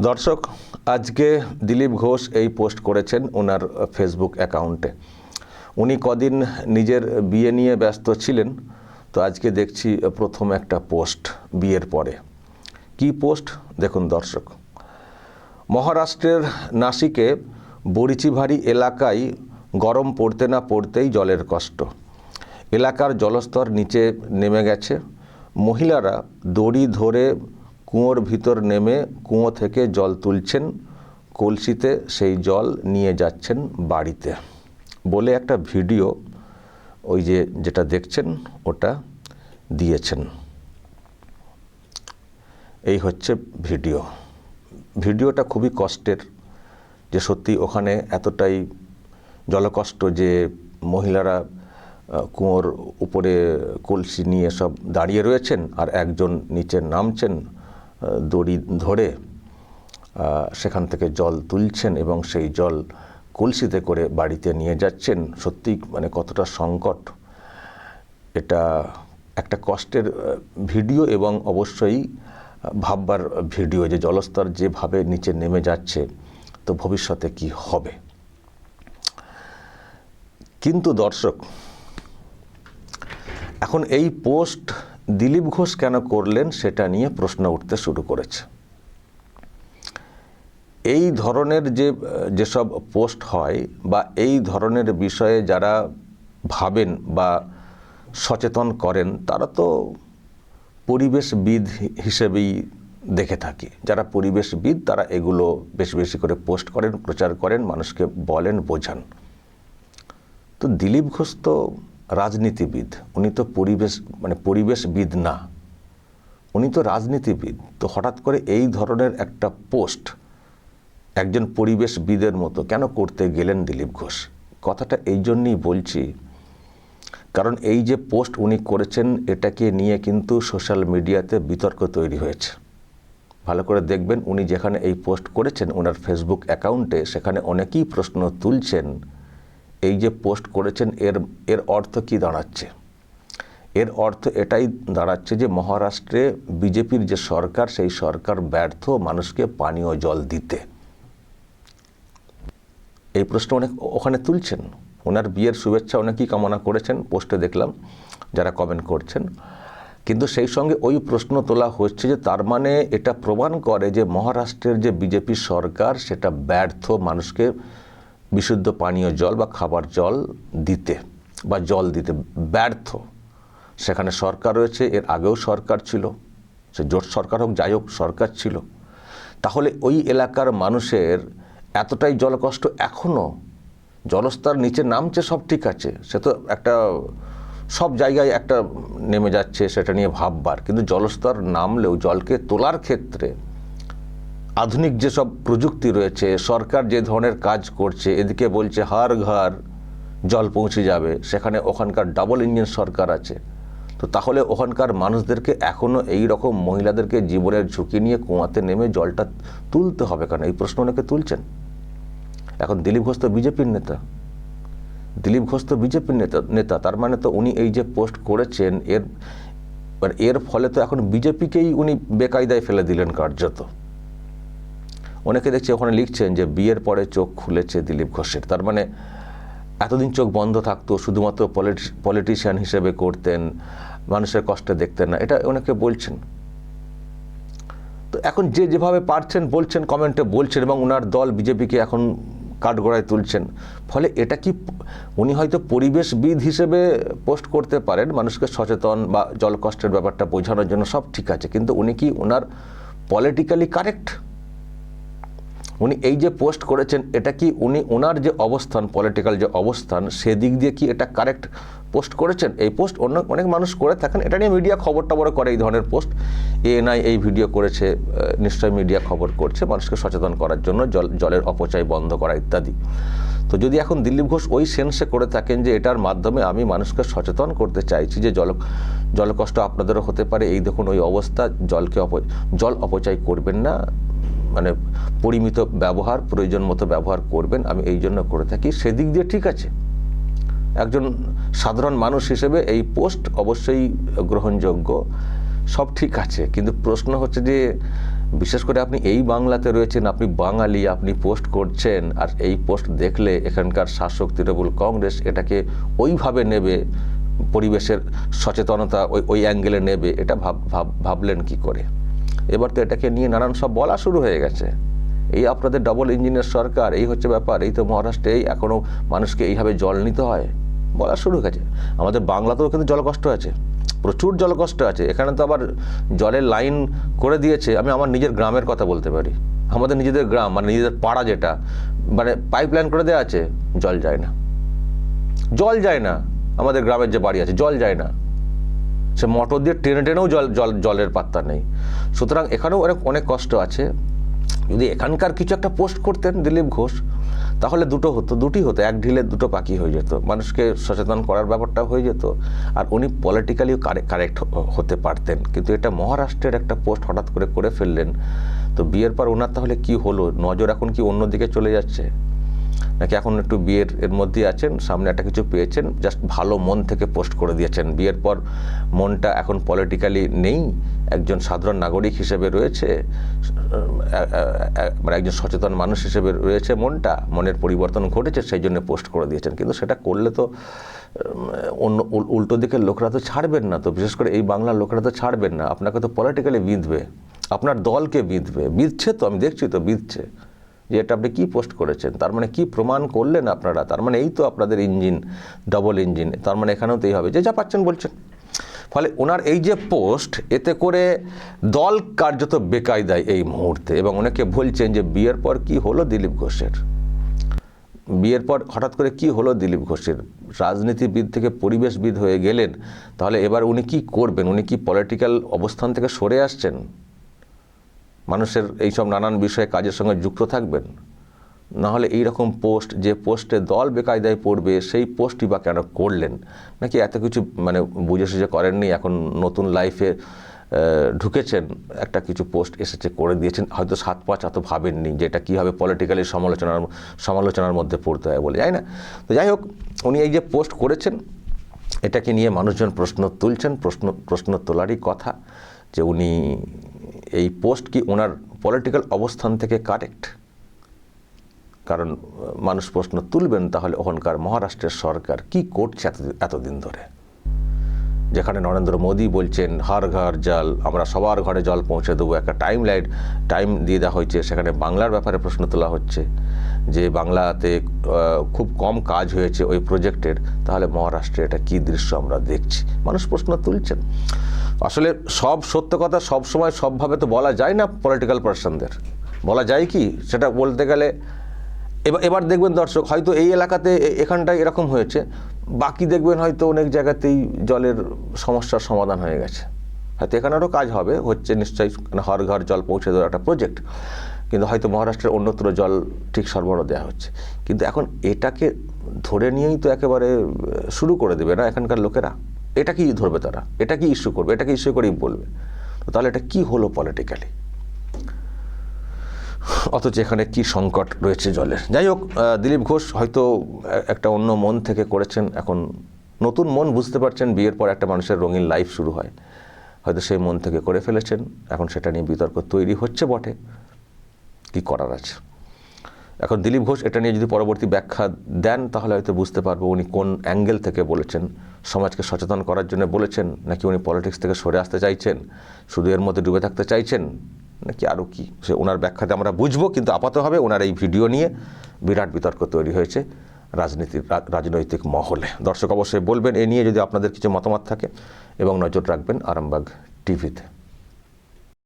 দর্শক, আজকে দিলীপ ঘোষ এই পোস্ট করেছেন ওনার ফেসবুক অ্যাকাউন্টে। উনি কদিন নিজের বিয়ে নিয়ে ব্যস্ত ছিলেন, তো আজকে দেখছি প্রথম একটা পোস্ট বিয়ের পরে। কি পোস্ট? দেখুন দর্শক। মহারাষ্ট্রের নাসিকে বরিচিভারি এলাকায় গরম পড়তে না পড়তেই জলের কষ্ট। এলাকার জলস্তর নিচে নেমে গেছে। মহিলারা দড়ি ধরে কুয়োর ভিতর নেমে কুয়ো থেকে জল তুলছেন, কলসিতে সেই জল নিয়ে যাচ্ছেন বাড়িতে। বলে একটা ভিডিও ওই যে যেটা দেখছেন ওটা দিয়েছেন। এই হচ্ছে ভিডিও। ভিডিওটা খুবই কষ্টের যে সত্যি ওখানে এতটাই জলকষ্ট যে মহিলারা কুয়োর উপরে কলসি নিয়ে সব দাঁড়িয়ে রয়েছেন আর একজন নিচে নামছেন। দড়ি ধরে সেখান থেকে জল তুলছেন এবং সেই জল কলসিতে করে বাড়িতে নিয়ে যাচ্ছেন। সত্যি মানে কতটা সংকট। এটা একটা কষ্টের ভিডিও এবং অবশ্যই ভাববার ভিডিও যে জলস্তর যেভাবে নিচে নেমে যাচ্ছে, তো ভবিষ্যতে কি হবে? কিন্তু দর্শক, এখন এই পোস্ট দিলীপ ঘোষ কেন করলেন সেটা নিয়ে প্রশ্ন উঠতে শুরু করেছে। এই ধরনের যে, যেসব পোস্ট হয় বা এই ধরনের বিষয়ে যারা ভাবেন বা সচেতন করেন, তারা তো পরিবেশবিদ হিসেবেই দেখে থাকি। যারা পরিবেশবিদ, তারা এগুলো বেশি বেশি করে পোস্ট করেন, প্রচার করেন, মানুষকে বলেন, বোঝান। তো দিলীপ ঘোষ তো রাজনীতিবিদ, উনি তো পরিবেশ মানে পরিবেশবিদ না। উনি তো রাজনীতিবিদ। তো হঠাৎ করে এই ধরনের একটা পোস্ট একজন পরিবেশবিদের মতো কেন করতে গেলেন দিলীপ ঘোষ? কথাটা এই জন্যই বলছি, কারণ এই যে পোস্ট উনি করেছেন, এটাকে নিয়ে কিন্তু সোশ্যাল মিডিয়াতে বিতর্ক তৈরি হয়েছে। ভালো করে দেখবেন, উনি যেখানে এই পোস্ট করেছেন ওনার ফেসবুক অ্যাকাউন্টে সেখানে অনেকেই প্রশ্ন তুলছেন এই যে পোস্ট করেছেন, এর এর অর্থ কি দাঁড়াচ্ছে? এর অর্থ এটাই দাঁড়াচ্ছে যে মহারাষ্ট্রে বিজেপির যে সরকার, সেই সরকার ব্যর্থ মানুষকে পানীয় জল দিতে। এই প্রশ্ন অনেক ওখানে তুলছেন। ওনার বিয়ের শুভেচ্ছা অনেকেই কামনা করেছেন, পোস্টে দেখলাম যারা কমেন্ট করছেন। কিন্তু সেই সঙ্গে ওই প্রশ্ন তোলা হচ্ছে যে তার মানে এটা প্রমাণ করে যে মহারাষ্ট্রের যে বিজেপি সরকার, সেটা ব্যর্থ মানুষকে বিশুদ্ধ পানীয় জল বা খাবার জল দিতে বা জল দিতে ব্যর্থ। সেখানে সরকার রয়েছে, এর আগেও সরকার ছিল, সে জোট সরকার হোক, যাই হোক, সরকার ছিল। তাহলে ওই এলাকার মানুষের এতটাই জলকষ্ট এখনও জলস্তর নিচে নামছে, সব ঠিক আছে। সে তো একটা, সব জায়গায় একটা নেমে যাচ্ছে, সেটা নিয়ে ভাববার। কিন্তু জলস্তর নামলেও, জলকে তোলার ক্ষেত্রে আধুনিক যেসব প্রযুক্তি রয়েছে, সরকার যে ধরনের কাজ করছে, এদিকে বলছে হার ঘর জল পৌঁছে যাবে, সেখানে ওখানকার ডাবল ইঞ্জিন সরকার আছে। তো তাহলে ওখানকার মানুষদেরকে এখনও এই রকম মহিলাদেরকে জীবনের ঝুঁকি নিয়ে কুয়াতে নেমে জলটা তুলতে হবে কেন? এই প্রশ্ন অনেকে তুলছেন। এখন দিলীপ ঘোষ তো বিজেপির নেতা। দিলীপ ঘোষ তো বিজেপির নেতা নেতা। তার মানে তো উনি এই যে পোস্ট করেছেন, এর এর ফলে তো এখন বিজেপিকেই উনি বেকায়দায় ফেলে দিলেন কার্যত। অনেকে দেখছি ওখানে লিখছেন যে বিয়ের পরে চোখ খুলেছে দিলীপ ঘোষের। তার মানে এতদিন চোখ বন্ধ থাকতো, শুধুমাত্র পলিটিশিয়ান হিসেবে করতেন, মানুষের কষ্টে দেখতেন না। এটা অনেকে বলছেন। তো এখন যে যেভাবে পারছেন, বলছেন, কমেন্টে বলছেন এবং ওনার দল বিজেপিকে এখন কাঠগড়ায় তুলছেন, ফলে এটা কি উনি হয়তো পরিবেশবিদ হিসেবে পোস্ট করতে পারেন, মানুষকে সচেতন বা জল কষ্টের ব্যাপারটা বোঝানোর জন্য সব ঠিক আছে, কিন্তু উনি কি ওনার পলিটিক্যালি কারেক্ট? উনি এই যে পোস্ট করেছেন, এটা কি উনি ওনার যে অবস্থান পলিটিক্যাল যে অবস্থান, সেদিক দিয়ে কি এটা কারেক্ট পোস্ট করেছেন? এই পোস্ট অন্য অনেক মানুষ করে থাকেন, এটা নিয়ে মিডিয়া খবর টবর করে এই ধরনের পোস্ট। এএনআই এই ভিডিও করেছে নিশ্চয়ই মিডিয়া খবর করছে, মানুষকে সচেতন করার জন্য জল, জলের অপচয় বন্ধ করা ইত্যাদি। তো যদি এখন দিলীপ ঘোষ ওই সেন্সে করে থাকেন যে এটার মাধ্যমে আমি মানুষকে সচেতন করতে চাইছি যে জল জলকষ্ট আপনাদেরও হতে পারে, এই দেখুন ওই অবস্থা, জলকে অপ, জল অপচয় করবেন না মানে পরিমিত ব্যবহার, প্রয়োজন মতো ব্যবহার করবেন, আমি এই জন্য করে থাকি। সেদিক দিয়ে ঠিক আছে। একজন সাধারণ মানুষ হিসেবে এই পোস্ট অবশ্যই গ্রহণযোগ্য, সব ঠিক আছে। কিন্তু প্রশ্ন হচ্ছে যে, বিশেষ করে আপনি এই বাংলাতে রয়েছেন, আপনি বাঙালি, আপনি পোস্ট করছেন, আর এই পোস্ট দেখলে এখানকার শাসক তৃণমূল কংগ্রেস এটাকে ওইভাবে নেবে, পরিবেশের সচেতনতা ওই ওই অ্যাঙ্গেলে নেবে, এটা ভাব ভাব, ভাবলেন কি করে? এবার তো এটাকে নিয়ে নানান সব বলা শুরু হয়ে গেছে। এই আপনাদের ডবল ইঞ্জিনের সরকার, এই হচ্ছে ব্যাপার, এই তো মহারাষ্ট্রে এই এখনও মানুষকে এইভাবে জল নিতে হয়। বলা শুরু হয়ে গেছে। আমাদের বাংলাতেও কিন্তু জলকষ্ট আছে। প্রচুর জলকষ্ট আছে। এখানে তো আবার জলের লাইন করে দিয়েছে। আমি আমার নিজের গ্রামের কথা বলতে পারি। আমাদের নিজেদের গ্রাম মানে নিজেদের পাড়া যেটা মানে পাইপ লাইন করে দেওয়া আছে, জল যায় না। জল যায় না। আমাদের গ্রামের যে বাড়ি আছে, জল যায় না। সে মোটর দিয়ে টেনে টেনেও জল জল, জলের পাত্তা নেই। সুতরাং এখানেও অনেক অনেক কষ্ট আছে। যদি এখানকার কিছু একটা পোস্ট করতেন দিলীপ ঘোষ, তাহলে দুটো হতো, দুটি হতো, এক ঢিলে দুটো পাখি হয়ে যেত। মানুষকে সচেতন করার ব্যাপারটা হয়ে যেত, আর উনি পলিটিক্যালিও কারেক্ট হতে পারতেন। কিন্তু এটা মহারাষ্ট্রের একটা পোস্ট হঠাৎ করে করে ফেললেন। তো বিয়ের পর ওনার তাহলে কি হলো? নজর এখন কি অন্যদিকে চলে যাচ্ছে? নাকি এখন একটু বিয়ের এর মধ্যে আছেন, সামনে একটা কিছু পেয়েছেন জাস্ট ভালো মন থেকে পোস্ট করে দিয়েছেন। বিয়ের পর মনটা এখন পলিটিক্যালি নেই, একজন সাধারণ নাগরিক হিসেবে রয়েছে মানে একজন সচেতন মানুষ হিসেবে রয়েছে মনটা, মনের পরিবর্তন ঘটেছে, সেই জন্য পোস্ট করে দিয়েছেন। কিন্তু সেটা করলে তো অন্য উল্টো দিকের লোকরা তো ছাড়বেন না তো, বিশেষ করে এই বাংলার লোকরা তো ছাড়বেন না। আপনাকে তো পলিটিক্যালি বিঁধবে, আপনার দলকে বিঁধবে, বিঁধছে তো, আমি দেখছি তো বিঁধছে। যে এটা আপনি কী পোস্ট করেছেন? তার মানে কি প্রমাণ করলেন আপনারা? তার মানে এই তো আপনাদের ইঞ্জিন ডবল ইঞ্জিন তার মানে এখানেও তো এই হবে। যে যা পাচ্ছেন বলছেন। ফলে ওনার এই যে পোস্ট, এতে করে দল কার্যত বেকায়দায় এই মুহূর্তে এবং অনেকে বলছেন যে বিয়ের পর কি হলো দিলীপ ঘোষের? বিয়ের পর হঠাৎ করে কি হলো দিলীপ ঘোষের? রাজনীতিবিদ থেকে পরিবেশবিদ হয়ে গেলেন। তাহলে এবার উনি কি করবেন? উনি কি পলিটিক্যাল অবস্থান থেকে সরে আসছেন? মানুষের এইসব নানান বিষয়ে কাজের সঙ্গে যুক্ত থাকবেন। নাহলে এই রকম পোস্ট, যে পোস্টে দল বেকায়দায় পড়বে, সেই পোস্টই বা কেন করলেন? নাকি এত কিছু মানে বুঝে সুঝে করেননি, এখন নতুন লাইফে ঢুকেছেন, একটা কিছু পোস্ট এসেছে, করে দিয়েছেন, হয়তো সাত পাঁচ এত ভাবেননি যে এটা কীভাবে পলিটিক্যালি সমালোচনার সমালোচনার মধ্যে পড়তে হয় বলে, যাই না? তো যাই হোক, উনি এই যে পোস্ট করেছেন, এটাকে নিয়ে মানুষজন প্রশ্ন তুলছেন, প্রশ্ন প্রশ্ন তোলারই কথা যে উনি এই পোস্ট কি ওনার পলিটিক্যাল অবস্থান থেকে কারেক্ট কারণ মানুষ প্রশ্ন তুলবেন তাহলে ওখানকার মহারাষ্ট্রের সরকার কি করছে এতদিন ধরে? যেখানে নরেন্দ্র মোদী বলছেন হার ঘর জল, আমরা সবার ঘরে জল পৌঁছে দেবো। একটা টাইম লাইট টাইম দিয়ে দেওয়া হয়েছে, সেখানে বাংলার ব্যাপারে প্রশ্ন তোলা হচ্ছে। যে বাংলাতে খুব কম কাজ হয়েছে ওই প্রজেক্টের, তাহলে মহারাষ্ট্রে এটা কী দৃশ্য আমরা দেখছি? মানুষ প্রশ্ন তুলছেন। আসলে সব সত্য কথা সব সময় সবভাবে তো বলা যায় না পলিটিক্যাল পার্সনদের বলা যায় কি? সেটা বলতে গেলে এবার এবার দেখবেন দর্শক, হয়তো এই এলাকাতে এখানটায় এরকম হয়েছে। বাকি দেখবেন হয়তো অনেক জায়গাতেই জলের সমস্যার সমাধান হয়ে গেছে। হয়তো এখানেরও কাজ হবে, হচ্ছে নিশ্চয়ই হর ঘর জল পৌঁছে দেওয়ার একটা প্রজেক্ট কিন্তু হয়তো মহারাষ্ট্রের অন্যত্র জল ঠিক সরবরাহ দেওয়া হচ্ছে। কিন্তু এখন এটাকে ধরে নিয়েই তো একেবারে শুরু করে দেবে না এখানকার লোকেরা। এটা কি ধরবে তারা? এটা কি ইস্যু করবে? এটাকে ইস্যু করেই বলবে? তাহলে এটা কি হলো পলিটিক্যালি অথচ এখানে কি সংকট রয়েছে জলের। যাই হোক দিলীপ ঘোষ হয়তো একটা অন্য মন থেকে করেছেন। এখন নতুন মন বুঝতে পারছেন, বিয়ের পর একটা মানুষের রঙিন লাইফ শুরু হয়। হয়তো সেই মন থেকে করে ফেলেছেন। এখন সেটা নিয়ে বিতর্ক তৈরি হচ্ছে বটে। কি করার আছে? এখন দিলীপ ঘোষ এটা নিয়ে যদি পরবর্তী ব্যাখ্যা দেন, তাহলে হয়তো বুঝতে পারব উনি কোন অ্যাঙ্গেল থেকে বলেছেন। সমাজকে সচেতন করার জন্য বলেছেন, নাকি উনি পলিটিক্স থেকে সরে আসতে চাইছেন? শুধু এর মধ্যে ডুবে থাকতে চাইছেন? নাকি আরও কি? সে ওনার ব্যাখ্যাতে আমরা বুঝব, কিন্তু আপাতভাবে ওনার এই ভিডিও নিয়ে বিরাট বিতর্ক তৈরি হয়েছে রাজনীতির রাজনৈতিক মহলে। দর্শক অবশ্যই বলবেন, এ নিয়ে যদি আপনাদের কিছু মতামত থাকে, এবং নজর রাখবেন আরামবাগ টিভিতে।